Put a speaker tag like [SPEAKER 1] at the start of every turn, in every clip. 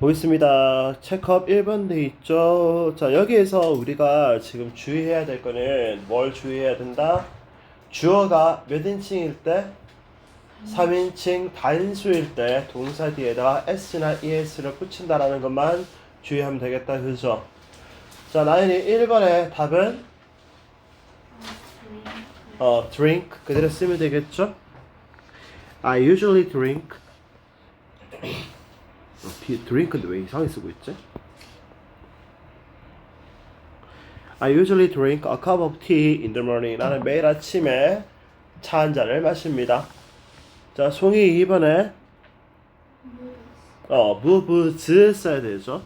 [SPEAKER 1] 보겠습니다. 체크업 1번 돼 있죠. 자, 여기에서 우리가 지금 주의해야 될 거는 뭘 주의해야 된다? 주어가 몇 인칭일 때? 3인칭 단수일 때 동사 뒤에다가 s나 es를 붙인다라는 것만 주의하면 되겠다. 그죠? 자, 나연이 1번의 답은 어, drink 그대로 쓰면 되겠죠? I usually drink 어, 비, 드링크인데 왜 이상하게 쓰고 있지? I usually drink a cup of tea in the morning. 나는 매일 아침에 차 한 잔을 마십니다. 자, 송이 2번에 어, moves 써야 되죠.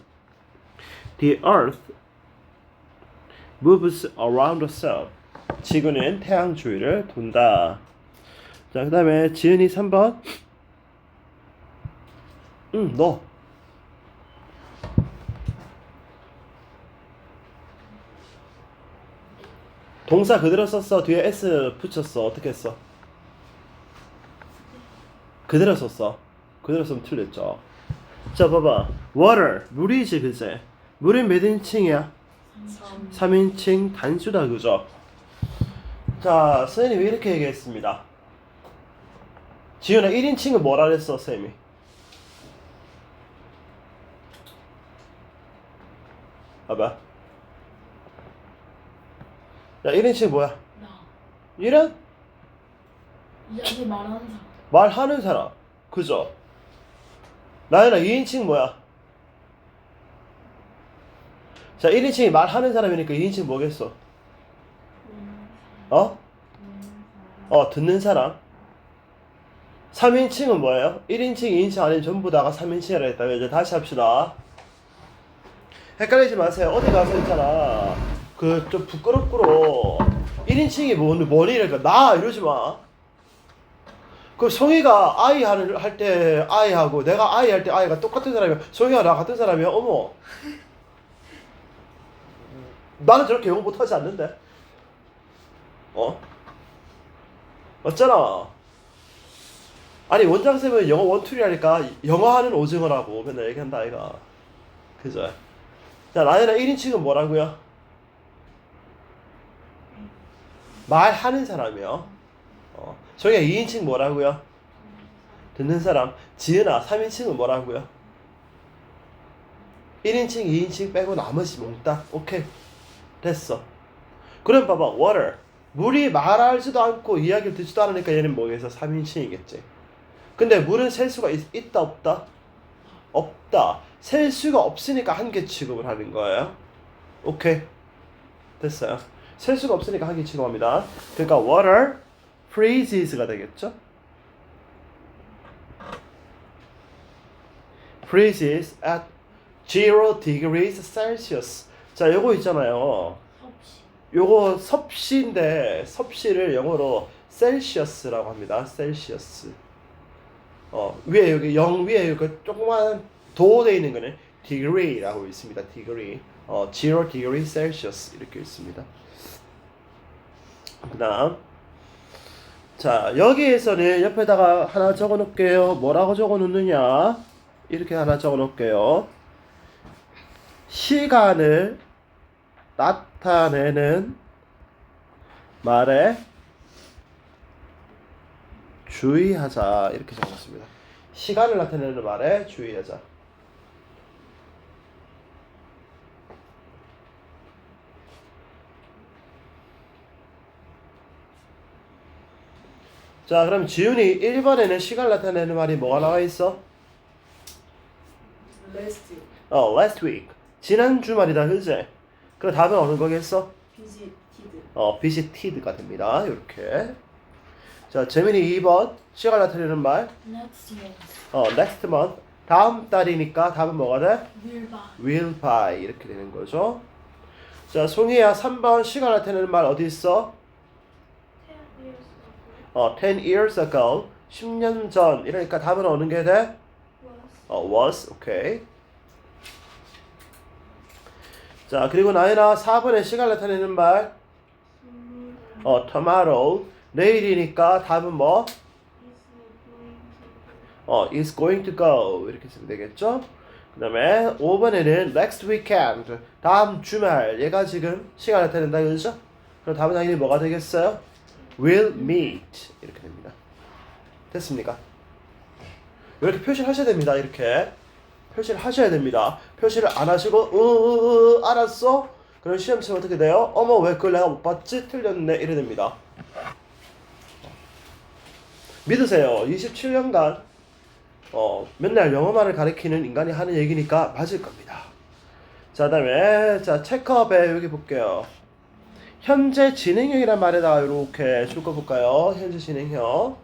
[SPEAKER 1] The earth moves around the sun. 지구는 태양 주위를 돈다. 자, 그 다음에 지은이 3번. 응, 너. 동사 그대로 썼어. 뒤에 s 붙였어. 어떻게 했어? 그대로 썼어. 그대로 쓰면 틀렸죠. 자, 봐봐. water, 물이지, 그제? 물은 몇 인칭이야? 3 인칭 단수다, 그죠? 자, 선생님이 이렇게 얘기했습니다. 지훈아, 1인칭은 뭐라 그랬어, 쌤이? 봐봐. 야, 1인칭 뭐야?
[SPEAKER 2] 나.
[SPEAKER 1] 1은
[SPEAKER 2] 이야기 말하는 사람.
[SPEAKER 1] 말하는 사람. 그죠? 나연아, 2인칭 뭐야? 자, 1인칭이 말하는 사람이니까 2인칭 뭐겠어? 어? 어, 듣는 사람. 3인칭은 뭐예요? 1인칭, 2인칭 아니면 전부 다가 3인칭이라 했다면 이제 다시 합시다. 헷갈리지 마세요. 어디 가서 있잖아. 그 좀 부끄럽고로 1인칭이 뭐니 뭐니 이러니까 나 이러지 마. 그 송이가 아이 할 때 아이하고 내가 아이 할 때 아이가 똑같은 사람이야. 송이가 나 같은 사람이야. 어머. 나는 저렇게 영어 못하지 않는데. 어? 어쩌나? 아니 원장쌤은 영어 원툴이라니까 영어 하는 오징어라고 맨날 얘기한다 아이가 그죠? 자 나연아 1인칭은 뭐라고요? 말하는 사람이요. 어. 저기가 2인칭 뭐라고요? 듣는 사람. 지은아 3인칭은 뭐라고요? 1인칭 2인칭 빼고 나머지 몽땅 오케이. 됐어. 그럼 봐봐. water. 물이 말하지도 않고 이야기를 듣지도 않으니까 얘는 뭐겠어? 3인칭이겠지. 근데 물은 셀 수가 있, 있다 없다? 없다. 셀 수가 없으니까 한 개 취급을 하는 거예요. 오케이. 됐어요 셀 수가 없으니까 한개 취급합니다 그러니까 water freezes가 되겠죠 freezes at 0 degrees Celsius 자 요거 있잖아요. 요거 섭씨인데 섭씨를 영어로 셀시어스라고 합니다. 셀시어스. 어 위에 여기 0 위에 여기 조그만 도돼 있는 거는 degree라고 있습니다. degree. 어 0 degree Celsius 이렇게 있습니다. 그다음 자 여기에서는 옆에다가 하나 적어 놓을게요. 뭐라고 적어 놓느냐? 이렇게 하나 적어 놓을게요. 시간을 나타내는 말에 주의하자 이렇게 적었습니다. 시간을 나타내는 말에 주의하자. 자, 그럼 지훈이 1번에는 시간 나타내는 말이 뭐가 나와 있어?
[SPEAKER 2] 레스트.
[SPEAKER 1] 어, last week. 지난 주말이다, 그지? 그럼 답은 어느 거겠어?
[SPEAKER 2] 비지티드.
[SPEAKER 1] 어, visited가 됩니다. 이렇게. 자, 재민이 2번. 시간 나타내는 말.
[SPEAKER 2] Next month.
[SPEAKER 1] 어, next month. 다음 달이니까 답은 뭐가 돼?
[SPEAKER 2] Will buy.
[SPEAKER 1] will buy. 이렇게 되는 거죠. 자, 송이야 3번. 시간 나타내는 말 어디 있어? 어, 10 years ago. 10년 전. 이러니까 답은 어느 게 돼? 어, was. 오케이. 자, 그리고 나연아 4번에 시간 나타내는 말. 어, tomorrow. 내일이니까 답은 뭐? 어, is going to go. 이렇게 쓰면 되겠죠? 그 다음에 5번에는 next weekend 다음 주말 얘가 지금 시간을 나타낸다 그죠? 그럼 답은 당연히 뭐가 되겠어요? Will meet 이렇게 됩니다. 됐습니까? 이렇게 표시를 하셔야 됩니다. 이렇게 표시를 하셔야 됩니다. 표시를 안 하시고 으으으 알았어? 그럼 시험 치면 어떻게 돼요? 어머 왜 그걸 내가 못 봤지? 틀렸네 이래 됩니다. 믿으세요. 27년간 어, 맨날 영어만을 가리키는 인간이 하는 얘기니까 맞을 겁니다. 자, 다음에 자 체크업에 여기 볼게요. 현재 진행형이란 말에다가 이렇게 줄거 볼까요? 현재 진행형.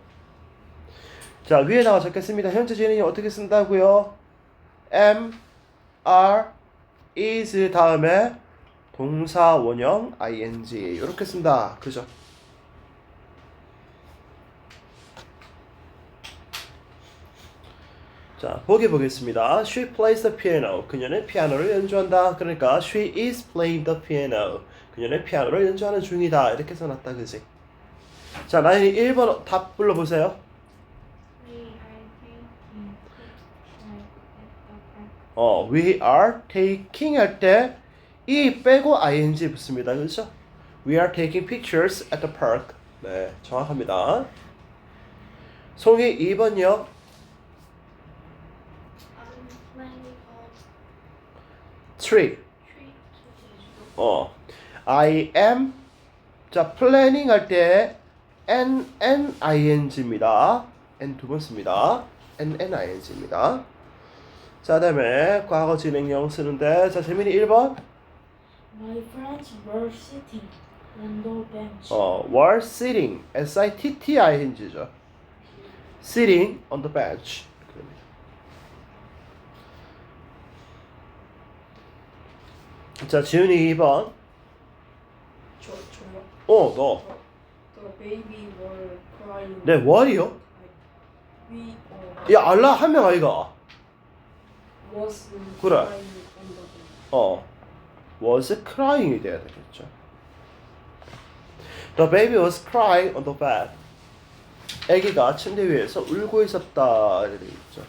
[SPEAKER 1] 자, 위에다가 적겠습니다. 현재 진행형 어떻게 쓴다고요? am, are, is 다음에 동사 원형 ing 이렇게 쓴다. 그죠? 자, 보기 보겠습니다. She plays the piano. 그녀는 피아노를 연주한다. 그러니까 she is playing the piano. 그녀는 피아노를 연주하는 중이다. 이렇게 써놨다. 그지? 자, 나연이 1번 답 불러보세요. 어, we are taking 할 때 이 빼고 ing 붙습니다. 그렇죠? We are taking pictures at the park. 네, 정확합니다. 송이 2번요.
[SPEAKER 2] I'm playing on
[SPEAKER 1] tree.
[SPEAKER 2] tree
[SPEAKER 1] 어, I am 자 planning 할때 n n ing입니다. n 두 번 씁니다. n n ing입니다. 자, 다음에 과거 진행형 쓰는데 자, 재민이 1번.
[SPEAKER 2] My friends were sitting on the bench.
[SPEAKER 1] 어, were sitting s i t t i ng죠. sitting on the bench. 자, 지훈이 2번. 어, 너.
[SPEAKER 3] The baby were crying.
[SPEAKER 1] 네, what이요?
[SPEAKER 3] We 어,
[SPEAKER 1] 야, 알라 한 명 아이가.
[SPEAKER 3] was
[SPEAKER 1] 그래.
[SPEAKER 3] crying on the bed.
[SPEAKER 1] 어, was crying이 돼야 되겠죠. The baby was crying on the bed. 아기가 침대 위에서 울고 있었다. 이렇게 되겠죠.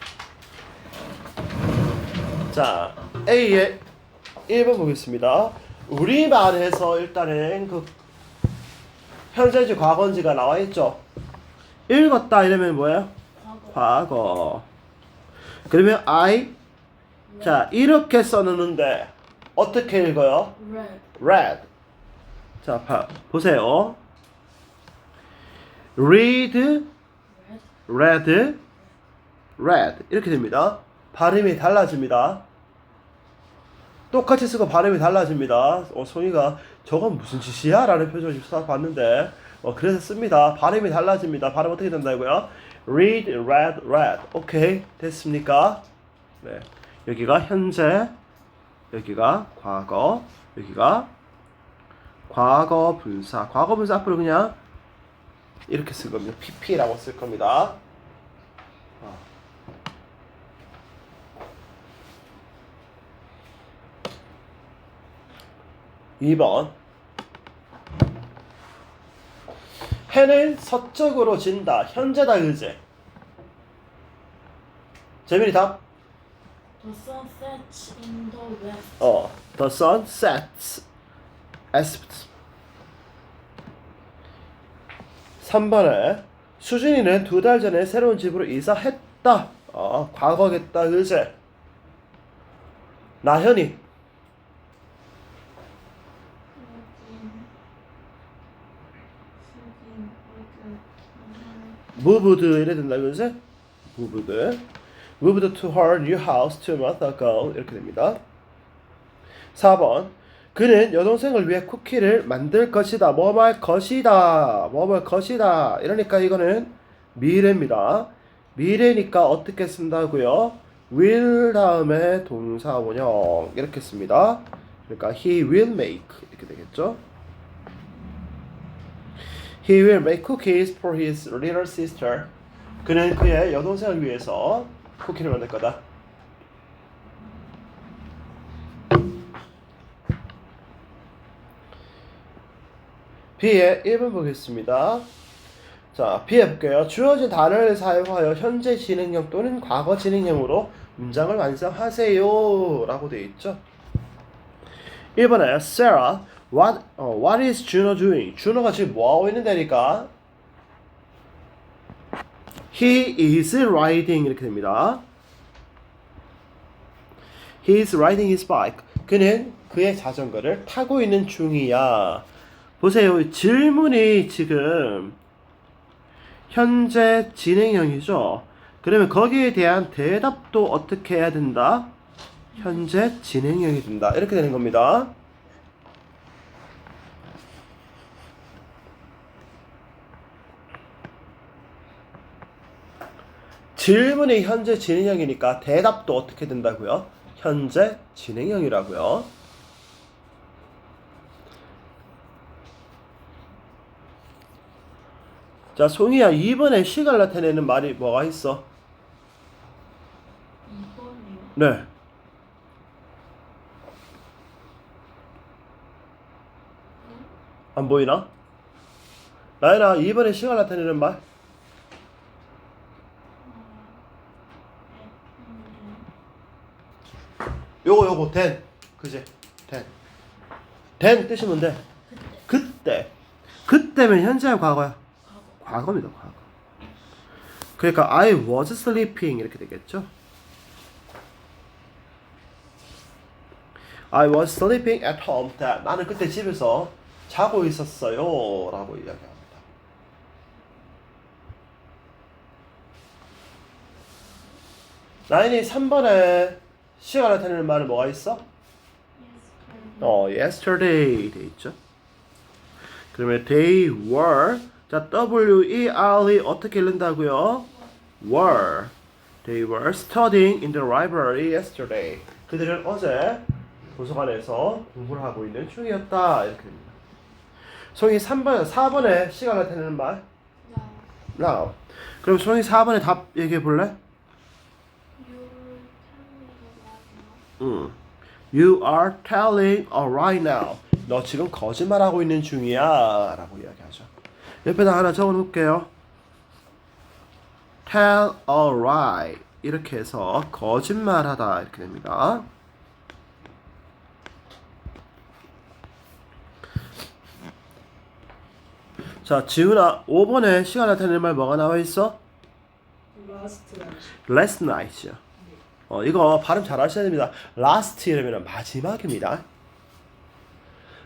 [SPEAKER 1] 자, A의 1번 보겠습니다. 우리말에서 일단은 그 현재지 과거인지가 나와 있죠. 읽었다 이러면 뭐예요?
[SPEAKER 2] 과거.
[SPEAKER 1] 과거. 그러면 I 자 이렇게 써놓는데 어떻게 읽어요?
[SPEAKER 2] Red.
[SPEAKER 1] Read. 자 봐, 보세요. Read,
[SPEAKER 2] Red.
[SPEAKER 1] read, read 이렇게 됩니다. 발음이 달라집니다. 똑같이 쓰고 발음이 달라집니다. 어, 송이가 저건 무슨 짓이야? 라는 표정을 써 봤는데 어, 그래서 씁니다. 발음이 달라집니다. 발음 어떻게 된다고요? read, read, read. 오케이 됐습니까? 네 여기가 현재 여기가 과거 여기가 과거 분사 과거 분사 앞으로 그냥 이렇게 쓸 겁니다. pp라고 쓸 겁니다. 2번 해는 서쪽으로 진다. 현재다 그제. 재민이 답.
[SPEAKER 2] The sun sets in the west.
[SPEAKER 1] 어, the sun sets. as 3번에 수진이는 두 달 전에 새로운 집으로 이사했다. 어, 과거겠다 그제. 나현이 moved 이래 된다 의제. moved moved to her new house two months ago 이렇게 됩니다. 4번 그는 여동생을 위해 쿠키를 만들 것이다. 뭐할 것이다. 뭐할 것이다. 이러니까 이거는 미래입니다. 미래니까 어떻게 쓴다고요? will 다음에 동사 원형 이렇게 씁니다. 그러니까 he will make 이렇게 되겠죠? He will make cookies for his little sister. 그는 그의 여동생을 위해서 쿠키를 만들 거다. B의 1번 보겠습니다. 자, B에 볼게요. 주어진 단어를 사용하여 현재 진행형 또는 과거 진행형으로 문장을 완성하세요 라고 되어 있죠 1번에 Sarah what, 어, what is Juno doing? 준호가 지금 뭐하고 있는 데니까 He is riding 이렇게 됩니다 He is riding his bike 그는 그의 자전거를 타고 있는 중이야 보세요 질문이 지금 현재 진행형이죠. 그러면 거기에 대한 대답도 어떻게 해야 된다? 현재 진행형이 된다. 이렇게 되는 겁니다. 질문이 현재 진행형이니까 대답도 어떻게 된다고요? 현재 진행형이라고요. 자, 송이야, 2번에 시간 나타내는 말이 뭐가 있어?
[SPEAKER 2] 2번이요?
[SPEAKER 1] 네. 안 보이나? 나연아, 2번에 시간 나타내는 말? 요거, 요거, 된. 그지? 된. 된 뜻이 뭔데? 그때. 그때면 현재야, 과거야? 과거입니다, 과거. 그러니까 I was sleeping 이렇게 되겠죠? I was sleeping at home. 자, 나는 그때 집에서 자고 있었어요. 라고 이야기합니다. 나인이 3번에 시간 나타내는 말은 뭐가 있어? 어, yesterday 돼 있죠. 그러면 they were 자, W-E-R-E 어떻게 읽는다고요? were They were studying in the library yesterday. 그들은 어제 도서관에서 공부를 하고 있는 중이었다. 이렇게 됩니다. 송이 3번, 4번에 시간 나타내는 말? now. 그럼 송이 4번에 답 얘기해 볼래? 응. You are telling a lie now. 너 지금 거짓말하고 있는 중이야. 라고 이야기하죠. 옆에다 하나 적어 놓을게요. tell a lie. 이렇게 해서 거짓말하다. 이렇게 됩니다. 자, 지훈아, 5번에 시간 나타내는 말 뭐가 나와 있어?
[SPEAKER 3] Last night.
[SPEAKER 1] last night이요. 어, 이거 발음 잘 하셔야 됩니다. last 이러면 마지막입니다.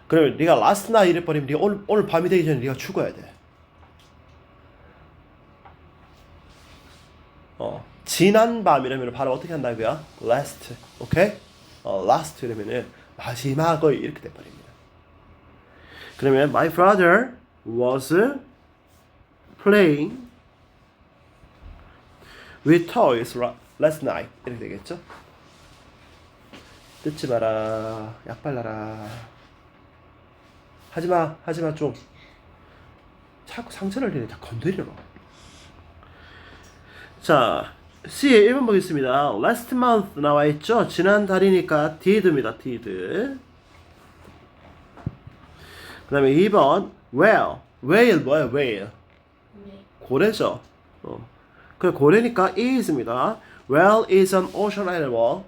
[SPEAKER 1] 그러면 네가 last night 이래 버리면 네가 오늘, 오늘 밤이 되기 전에 네가 죽어야 돼. 어, 지난 밤 이러면 발음 어떻게 한다고요? last, 오케이? 어, last 이러면은 마지막의 이렇게 돼 버립니다. 그러면 my brother was playing with toys last night 이렇게 되겠죠? 뜯지 마라, 약 발라라. 하지마, 하지마 좀. 자꾸 상처를 내네, 다 건드리러. 자, C의 1번 보겠습니다. Last month 나와 있죠? 지난 달이니까 did입니다, did. 그 다음에 2번, where. where 뭐야, where?
[SPEAKER 2] 네.
[SPEAKER 1] 고래죠. 어. 그 고래니까 is입니다. Whale is an ocean animal.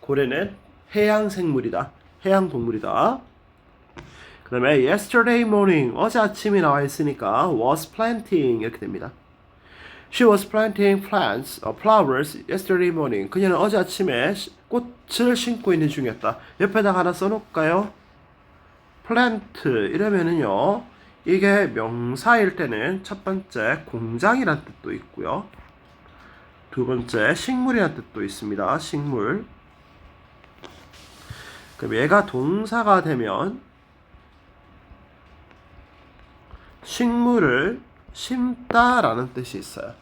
[SPEAKER 1] 고래는 해양 생물이다. 해양 동물이다. 그 다음에 yesterday morning 어제 아침이 나와 있으니까 was planting 이렇게 됩니다. She was planting plants, uh, flowers yesterday morning. 그녀는 어제 아침에 시- 꽃을 심고 있는 중이었다. 옆에다가 하나 써놓을까요? plant 이러면은요. 이게 명사일 때는 첫 번째 공장이란 뜻도 있고요. 두 번째 식물이란 뜻도 있습니다. 식물. 그럼 얘가 동사가 되면 식물을 심다라는 뜻이 있어요.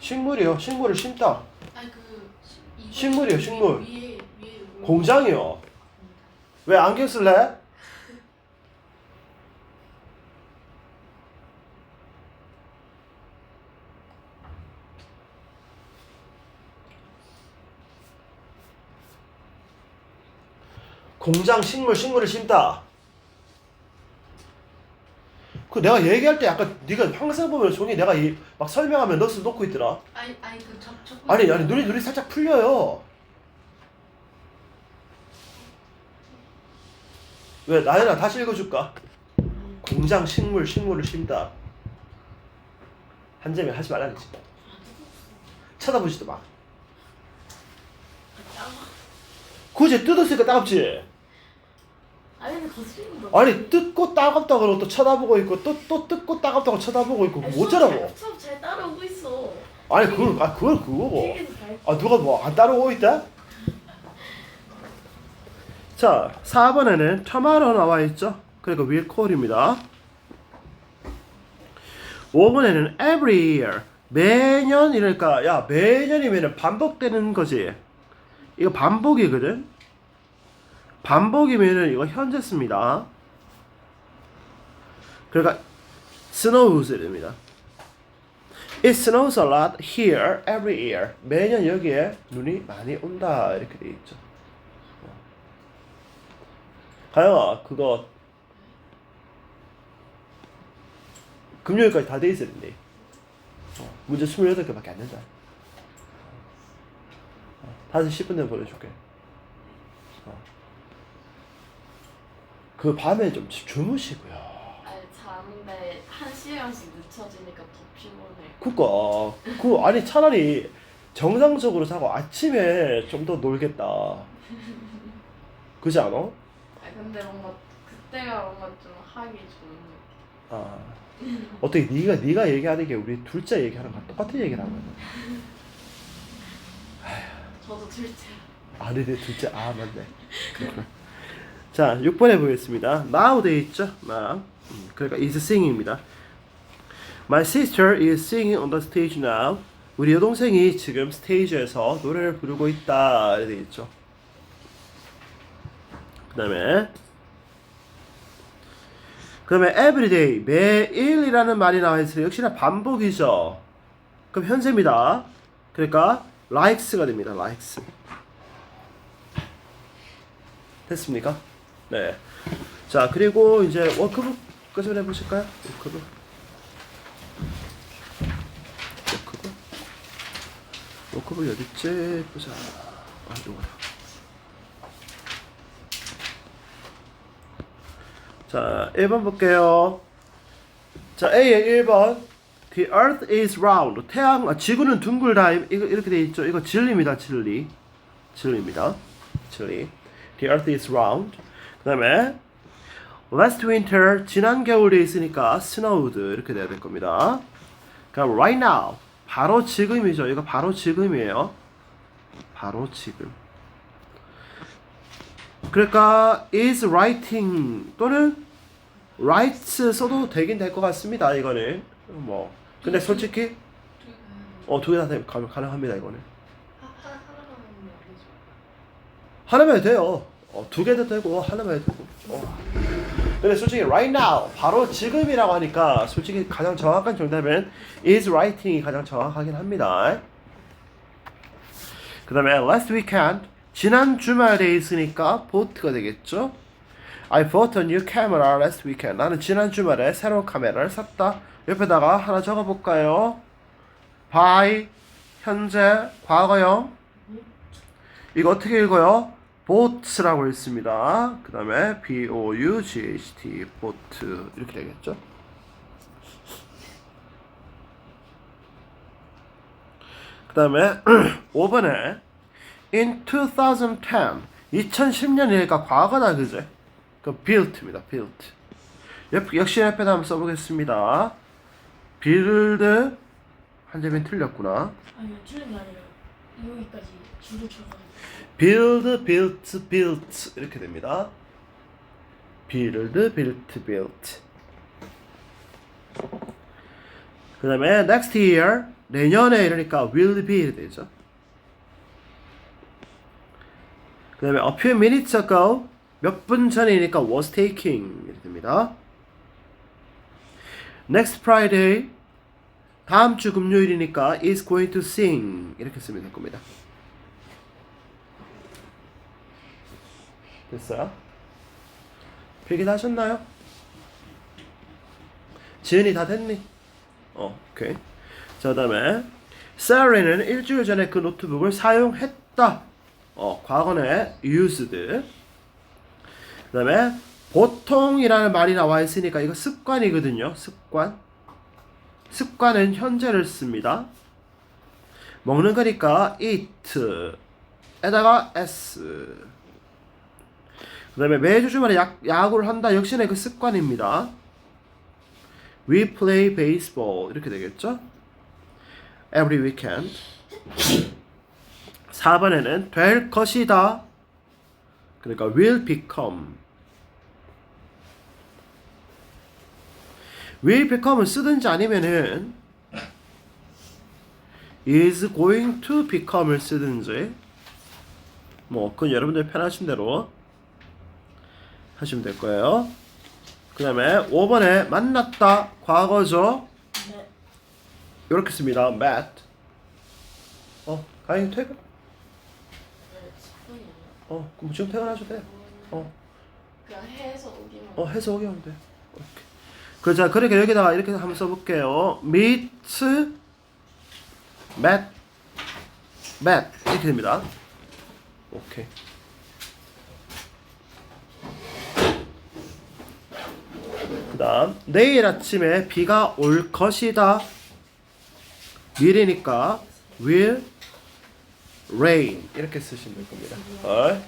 [SPEAKER 1] 식물이요. 식물을 심다.
[SPEAKER 2] 아니 그 시-
[SPEAKER 1] 식물이요, 식물.
[SPEAKER 2] 위에 위에 뭐-
[SPEAKER 1] 공장이요. 왜 안경 쓸래? 공장 식물 식물을 심다. 그 내가 얘기할 때 약간 네가 항상 보면 종이 내가 이, 막 설명하면 넋을 놓고 있더라.
[SPEAKER 4] 아니 아니 그 접촉.
[SPEAKER 1] 아니 아니 눈이 눈이 살짝 풀려요. 왜 나연아 다시 읽어줄까? 공장 식물 식물을 심다. 한재미 하지 말라 그랬지. 쳐다보지도 마. 굳이 뜯었으니까 따갑지.
[SPEAKER 2] 아니 근데 거슬리는 거.
[SPEAKER 1] 아니 뜯고 따갑다고 또 쳐다보고 있고 또 또 뜯고 따갑다고 쳐다보고 있고 그거 어쩌라고?
[SPEAKER 2] 수업 잘 따라오고 있어.
[SPEAKER 1] 아니 그걸 아 그걸 그거고.
[SPEAKER 2] 잘.
[SPEAKER 1] 아 누가 뭐 안 따라오고 있다? 자 4번에는 tomorrow 나와 있죠. 그러니까 will call입니다. 5번에는 every year 매년 이러니까 야 매년이면 반복되는 거지. 이거 반복이거든. 반복이면은 이거 현재 씁니다. 그러니까 snows 됩니다. It snows a lot here every year. 매년 여기에 눈이 많이 온다 이렇게 돼 있죠. 가영아 그거 금요일까지 다 돼 있어야 된대. 어, 문제 28개밖에 안 된다. 어, 5시 10분 되면 보내줄게. 어. 그 밤에 좀 주무시고요.
[SPEAKER 4] 아니 자는데 한 시간씩 늦춰지니까 더 피곤해.
[SPEAKER 1] 그니까 그 아니 차라리 정상적으로 자고 아침에 좀 더 놀겠다. 그지 않아?
[SPEAKER 4] 아 근데 뭔가 그때가 뭔가 좀 하기 좋은 느낌.
[SPEAKER 1] 아 어떻게 네가 네가 얘기하는 게 우리 둘째 얘기하는 거랑 똑같은 거야?
[SPEAKER 4] 저도 둘째.
[SPEAKER 1] 아니 내 둘째 아 맞네. 그렇구나. 자 6번에 보겠습니다. Now 돼 있죠? Now 음, 그러니까 is singing입니다. My sister is singing on the stage now. 우리 여동생이 지금 스테이지에서 노래를 부르고 있다 이렇게 돼 있죠. 그 다음에 그 다음에 everyday 매일이라는 말이 나와 있으니 역시나 반복이죠. 그럼 현재입니다. 그러니까 likes가 됩니다. likes. 됐습니까? 네. 자 그리고 이제 워크북 끝을 해보실까요? 워크북. 워크북. 워크북 어딨지? 보자. 아 누구야? 자 1번 볼게요. 자 A의 1번. The Earth is round. 태양, 아, 지구는 둥글다. 이거 이렇게 돼 있죠. 이거 진리입니다. 진리. 진리입니다. 진리. The Earth is round. 그 다음에 last winter 지난 겨울에 있으니까 snowed 이렇게 돼야 될 겁니다. 그럼 right now 바로 지금이죠. 이거 바로 지금이에요. 바로 지금. 그러니까 is writing 또는 writes 써도 되긴 될 것 같습니다. 이거는 뭐 근데 솔직히 어두 개다 가능합니다. 이거는
[SPEAKER 4] 하, 안 되죠.
[SPEAKER 1] 하나만 해도 돼요. 어, 두 개도 되고 하나만 해도 되고. 어. 근데 솔직히 right now 바로 지금이라고 하니까 솔직히 가장 정확한 정답은 is writing이 가장 정확하긴 합니다. 그 다음에 last weekend 지난 주말에 있으니까 bought가 되겠죠. I bought a new camera last weekend. 나는 지난 주말에 새로운 카메라를 샀다. 옆에다가 하나 적어볼까요? by 현재 과거형 이거 어떻게 읽어요? Boat라고 읽습니다. 그 다음에 b o u g h t boat 이렇게 되겠죠? 그 다음에 5번에 in 2010 2010년이니까 과거다 그제? 그 built입니다. built. 옆, 역시 옆에다 한번 써보겠습니다. build 한점이 틀렸구나.
[SPEAKER 2] 아니 틀린 게 아니라 여기까지 줄을 쳐가지고.
[SPEAKER 1] Build, built, built 이렇게 됩니다. build, built, built. 그 다음에 next year 내년에 이러니까 will be 되죠. 그 다음에 a few minutes ago 몇 분 전이니까 was taking 이렇게 됩니다. next Friday 다음 주 금요일이니까 is going to sing 이렇게 쓰면 될 겁니다. 됐어요? 필기 다 하셨나요? 지은이 다 됐니? 어, 오케이. 자, 그다음에 Sally는 일주일 전에 그 노트북을 사용했다. 어, 과거에 used. 그다음에 보통이라는 말이 나와 있으니까 이거 습관이거든요. 습관. 습관은 현재를 씁니다. 먹는 거니까 eat 에다가 s. 그 다음에 매주 주말에 야, 야구를 한다. 역시나 그 습관입니다. We play baseball 이렇게 되겠죠? Every weekend. 4번에는 될 것이다. 그러니까 will become. will become을 쓰든지 아니면은 is going to become을 쓰든지 뭐 그건 여러분들 편하신 대로 하시면 될 거예요. 그 다음에 5번에 만났다 과거죠.
[SPEAKER 2] 네.
[SPEAKER 1] 이렇게 씁니다. met. 어, 가인 퇴근.
[SPEAKER 4] 네, 10분이에요.
[SPEAKER 1] 어, 그럼 지금 퇴근하셔도 돼. 어,
[SPEAKER 4] 그냥 해서 오기만.
[SPEAKER 1] 어 해서 오게 하면 돼. 오케이. 그 자, 그러니까 여기다가 이렇게 한번 써볼게요. meet, met, met 이렇게 됩니다. 오케이. 그 다음 내일 아침에 비가 올 것이다. 미래니까 will rain 이렇게 쓰시면 될 겁니다. 어?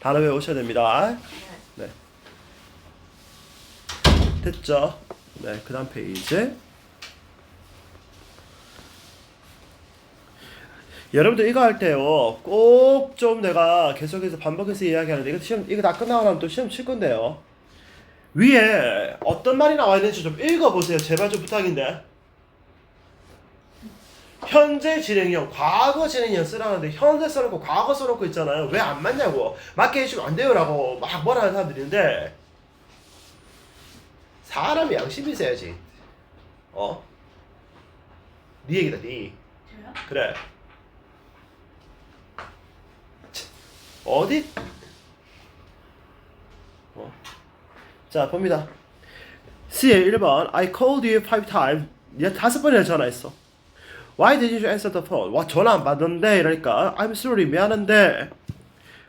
[SPEAKER 1] 단어 외우셔야 됩니다. 네. 됐죠? 네, 그 다음 페이지. 여러분들 이거 할 때요, 꼭 좀 내가 계속해서 반복해서 이야기하는데, 이거 시험, 이거 다 끝나고 나면 또 시험 칠 건데요. 위에 어떤 말이 나와 있는지 좀 읽어보세요. 제발 좀 부탁인데. 현재 진행형, 과거 진행형 쓰라는데 현재 써놓고 과거 써놓고 있잖아요. 왜 안 맞냐고. 맞게 해주면 안 돼요라고 막 뭐라 하는 사람들이 있는데 사람이 양심이 있어야지. 어? 네 얘기다, 네.
[SPEAKER 2] 저요?
[SPEAKER 1] 그래. 참, 어디? 어. 자, 봅니다. C의 1번. I called you five times. 얘 다섯 번이나 전화했어. Why did you answer the phone? 와, 전화 안 받는데. 이러니까 I'm sorry. 미안한데.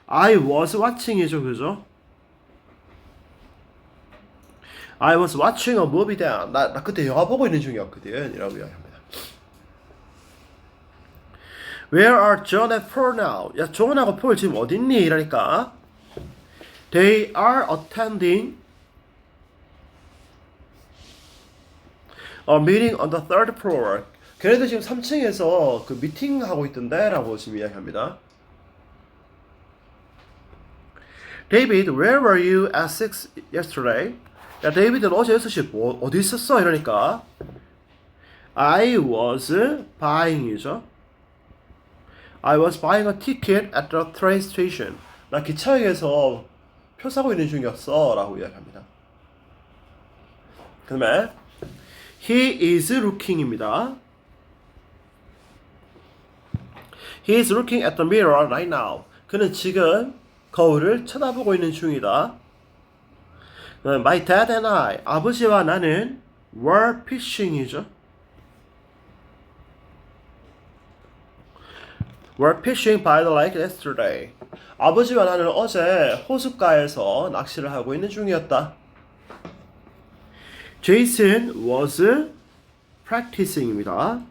[SPEAKER 1] I was watching이죠. 그죠? I was watching a movie then. 나, 나 그때 영화 보고 있는 중이었거든. 이라고 이야기합니다. Where are John and Paul now? 야, 존하고 폴 지금 어딨니? 이러니까 They are attending a meeting on the third floor. 걔네들 지금 3층에서 그 미팅 하고 있던데 라고 지금 이야기합니다. David, where were you at 6 yesterday? 야, 데이비드 어제 6시에 뭐, 어디 있었어? 이러니까 I was buying이죠. I was buying a ticket at the train station. 나 기차역에서 표 사고 있는 중이었어. 라고 이야기합니다. 그 다음에 He is looking입니다. He is looking at the mirror right now. 그는 지금 거울을 쳐다보고 있는 중이다. 그 My dad and I. 아버지와 나는 were fishing이죠. were fishing by the lake yesterday. 아버지와 나는 어제 호숫가에서 낚시를 하고 있는 중이었다. Jason was practicing입니다.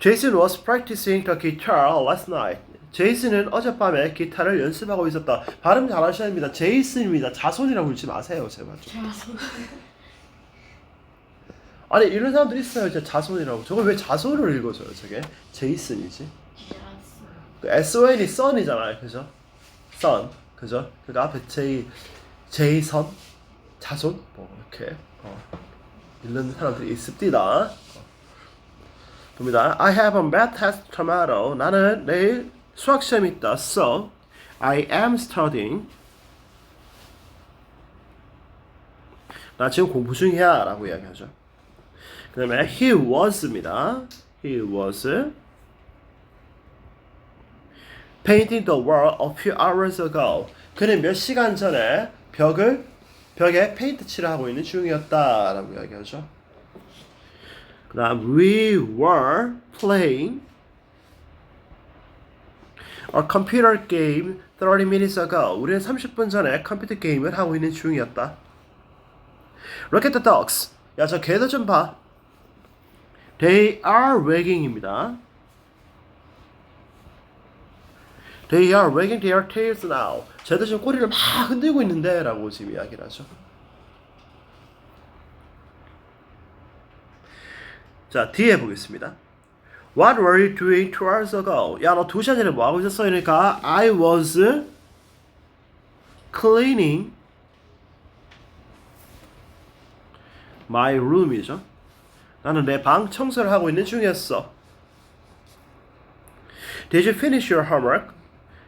[SPEAKER 1] Jason was practicing the guitar last night. 제이슨은 어젯밤에 기타를 연습하고 있었다. 발음 잘하셔야 합니다. 제이슨입니다. 자손이라고 읽지 마세요, 제발. 좀. 아니 이런 사람들 있어요. 진짜 자손이라고. 저걸 왜 자손을 읽어줘요? 저게 제이슨이지. 그 S-O-N이 son이잖아요, 그죠? son, 그죠? 그 앞에 J, 제이선, 자손, 뭐 이렇게 어, 읽는 사람들이 있습니다. 어. 봅니다. I have a math test tomorrow. 나는 내일 수학 시험이 있다. So I am studying. 나 지금 공부 중이야 라고 이야기하죠. 그 다음에 he was입니다. He was painting the wall a few hours ago. 그는 몇 시간 전에 벽을 벽에 페인트 칠을 하고 있는 중이었다라고 이야기하죠. 그다음 we were playing a computer game 30 minutes ago. 우리는 30분 전에 컴퓨터 게임을 하고 있는 중이었다. Look at the dogs. 야, 저 개들 좀 봐. They are wagging입니다. They are wagging their tails now. 쟤들 지금 꼬리를 막 흔들고 있는데 라고 지금 이야기를 하죠. 자, 뒤에 보겠습니다. What were you doing two hours ago? 야, 너 두 시간 전에 뭐 하고 있었어? 그러니까 I was cleaning my room이죠. 나는 내 방 청소를 하고 있는 중이었어. Did you finish your homework?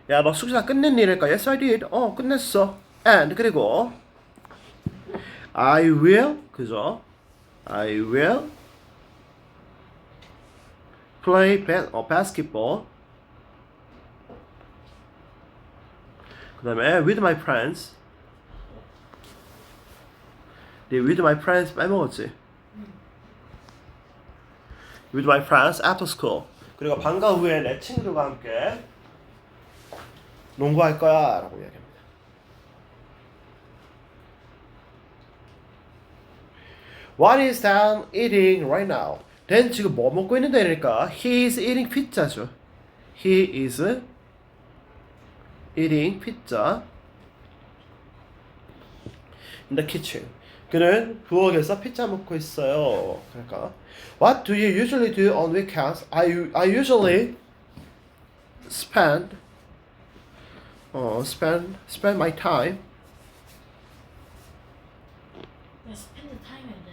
[SPEAKER 1] 야, 너 숙제 다 끝냈니? 그러니까 Yes, I did. 어, 끝냈어. And 그리고 I will 그죠? I will play ba- 어, basketball. 그다음에 with my friends. 네, with my friends 빼먹었지. with my friends after school. 그리고 방과 후에 내 친구들과 함께 농구할 거야 라고 이야기합니다. What is Dan eating right now? Dan 지금 뭐 먹고 있는데 그러니까 he is eating pizza죠. He is eating pizza in the kitchen. 그는 부엌에서 피자 먹고 있어요. 그러니까 What do you usually do on weekends? I I usually spend 어 spend spend my time
[SPEAKER 2] 야, 스펜드 타임인데.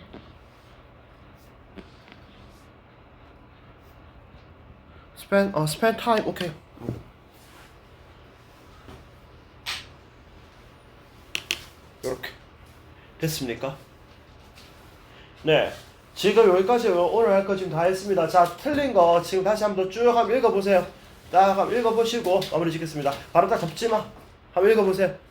[SPEAKER 1] spend 어 spend time 오케이. 이렇게 됐습니까? 네. 지금 여기까지 오늘 할 거 지금 다 했습니다. 자, 틀린 거 지금 다시 한번 쭉 한번 읽어보세요. 자, 한번 읽어보시고 마무리 짓겠습니다. 바로 딱 덮지 마. 한번 읽어보세요.